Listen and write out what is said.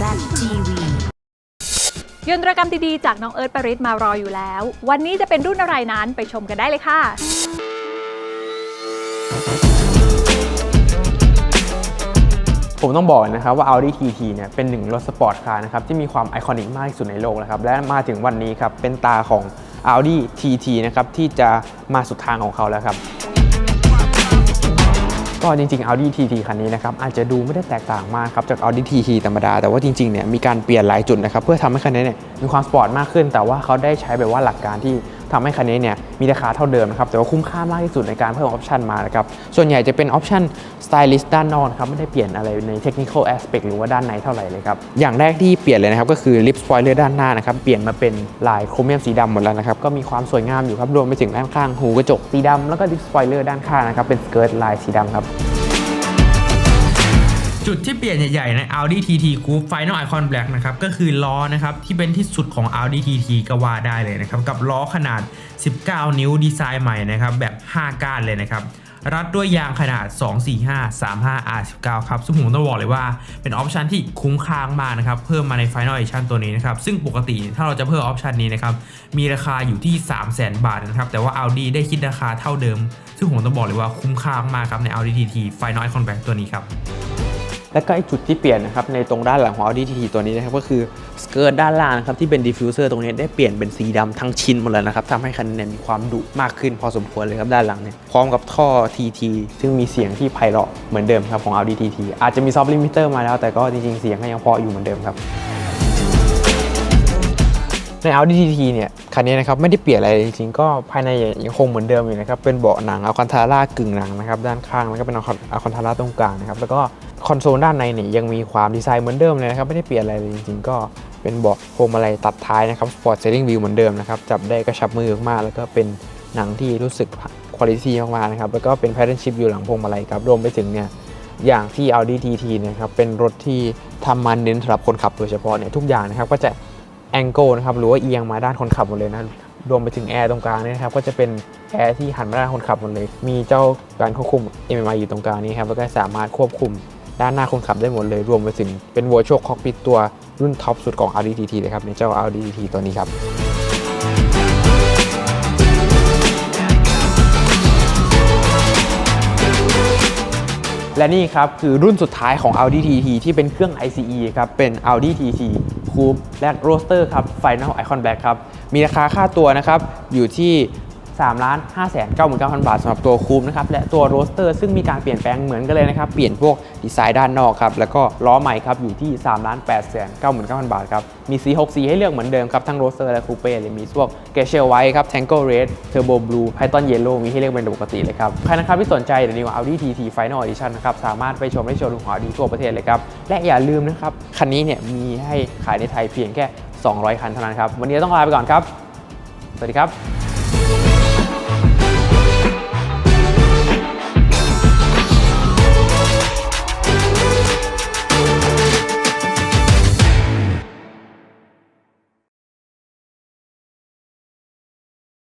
ZTV ยนตรกรรมดีๆ จากน้องเอิร์ธปริศมารออยู่แล้ว วันนี้จะเป็นรุ่นอะไรนั้นไปชมกันได้เลยค่ะ ผมต้องบอกนะครับว่า Audi TT เนี่ยเป็นหนึ่งรถสปอร์ตคาร์นะครับที่มีความไอคอนิกมากที่สุดในโลกนะครับและมาถึงวันนี้ครับเป็นตาของ Audi TT นะครับที่จะมาสุดทางของเขาแล้วครับ ก็จริงๆ Audi TT คันนี้นะครับอาจจะดูไม่ได้แตกต่างมากครับจาก Audi TT ธรรมดา แต่ว่าจริงๆเนี่ยมีการเปลี่ยนหลายจุดนะครับเพื่อทำให้คันนี้เนี่ยมีความสปอร์ตมากขึ้น แต่ว่าเขาได้ใช้แบบว่าหลักการที่ ทำให้คันนี้เนี่ยมีราคาเท่าเดิมนะครับแต่ว่าคุ้มค่ามากที่สุดในการเพิ่มออปชันมานะครับส่วนใหญ่จะเป็นออปชันสไตลิสต์ด้านนอกนะครับไม่ได้เปลี่ยนอะไรในเทคนิคอลแอสเปกหรือว่าด้านในเท่าไหร่เลยครับอย่างแรกที่เปลี่ยนเลยนะครับก็คือลิปสปอยเลอร์ด้านหน้านะครับเปลี่ยนมาเป็นลายโครเมียมสีดำหมดแล้วนะครับก็มีความสวยงามอยู่ครับรวมไปถึงด้านข้างหูกระจกสีดำแล้วก็ลิปสปอยเลอร์ด้านข้างนะครับเป็นสเกิร์ตลายสีดำครับ จุดที่เปลี่ยนใหญ่ๆใน Audi TT Coupe Final Icon Black นะครับก็คือล้อนะครับที่เป็นที่สุดของ Audi TT ก็ว่าได้เลยนะครับกับล้อขนาด 19 นิ้วดีไซน์ใหม่นะครับแบบ 5 ก้านเลยนะครับรัดด้วยยางขนาด 245 35 R19 ครับ ซึ่งผมต้องบอกเลยว่าเป็นออปชันที่คุ้มค่ามากนะครับ เพิ่มมาใน Final Edition ตัวนี้นะครับ ซึ่งปกติถ้าเราจะเพิ่มออปชันนี้นะครับ มีราคาอยู่ที่ 300,000 บาทนะครับ แต่ว่า Audi ได้คิดราคาเท่าเดิม ซึ่งผมต้องบอกเลยว่าคุ้มค่ามากครับใน Audi TT Final Icon Black ตัวนี้ครับ แล้วก็ไอจุดที่เปลี่ยนนะครับในตรงด้านหลังของ Audi TT ตัวนี้นะครับก็คือสเกิร์ตด้านล่างนะครับที่เป็นดิฟฟิวเซอร์ตรงนี้ได้เปลี่ยนเป็นสีดำทั้งชิ้นหมดแล้วนะครับทำให้คันนี้มีความดุมากขึ้นพอสมควรเลยครับด้านหลังเนี่ยพร้อมกับท่อ TT ซึ่งมีเสียงที่ไพเราะเหมือนเดิมครับของ Audi TT อาจจะมีซอฟต์ลิมิเตอร์มาแล้วแต่ก็จริงๆเสียงก็ยังพออยู่เหมือนเดิมครับใน Audi TT เนี่ยคันนี้นะครับไม่ได้เปลี่ยนอะไรจริงๆก็ภายในยังคงเหมือนเดิมอยู่นะครับเป็นเบาะหนังอัลคันทาร่ากึ่งหนังนะครับด้านข้างแล้วก็เป็นอัลคันทาร่าตรงกลางนะครับแล้วก็ คอนโซลด้านในเนี่ยยังมีความดีไซน์เหมือนเดิมเลยนะครับ ไม่ได้เปลี่ยนอะไรเลยจริงๆ ก็เป็นเบาะพวงมาลัยตัดท้ายนะครับสปอร์ตเซลลิงวิวเหมือนเดิมนะครับ จับได้กระชับมือมากแล้วก็เป็นหนังที่รู้สึกคุณภาพมากๆนะครับ แล้วก็เป็นแพทเทิร์นชิพอยู่หลังพวงมาลัยครับรวมไปถึงเนี่ยอย่างที่ Audi TT เนะครับเป็นรถที่ทำมาเน้นสำหรับคนขับโดยเฉพาะเนี่ยทุกอย่างนะครับก็จะแองเกิลนะครับหรือว่าเอียงมาด้านคนขับหมดเลยนะรวมไปถึงแอร์ตรงกลางเนี่ยนะครับก็จะเป็นแอร์ที่หันมาด้านคนขับหมดเลย มีเจ้าการควบคุม MMI อยู่ตรงกลางนี้ครับแล้วก็สามารถควบคุม ด้านหน้าคนขับได้หมดเลยรวมไปถึงเป็น Virtual Cockpit ตัวรุ่นท็อปสุดของ Audi TT เลยครับในเจ้า Audi TT ตัวนี้ครับและนี่ครับคือรุ่นสุดท้ายของ Audi TT ที่เป็นเครื่อง ICE ครับ เป็น Audi TT Coupe และ Roadster ครับ Final Icon Black ครับ มีราคาค่าตัวนะครับ อยู่ที่ 3 5 9 9 0 0 0 บาทสำหรับตัวคูปนะครับและตัวโรสเตอร์ซึ่งมีการเปลี่ยนแปลงเหมือนกันเลยนะครับ เปลี่ยนพวกดีไซน์ด้านนอกครับ แล้วก็ล้อใหม่ครับ อยู่ที่3 8 9 9 0 0 0 บาทครับ มีสี6สีให้เลือกเหมือนเดิมครับ ทั้งโรสเตอร์และคูเป้เลยมีพวกเกเชลไวท์ครับ Tango Red Turbo Blue Python Yellow มีให้เลือกเป็นปกติเลยครับใครนะครับที่สนใจเดี๋ยวนี้ว่า Audi TT Final Edition นะครับสามารถไปชมได้โชว์รูมของ Audi ทั่วประเทศเลยครับและอย่าลืมนะครับคันนี้เนี่ยมีให้ขายในไทยเพียงแค่ 200 คันเท่านั้นครับวันนี้ต้องลาไปก่อนครับ สวัสดีครับ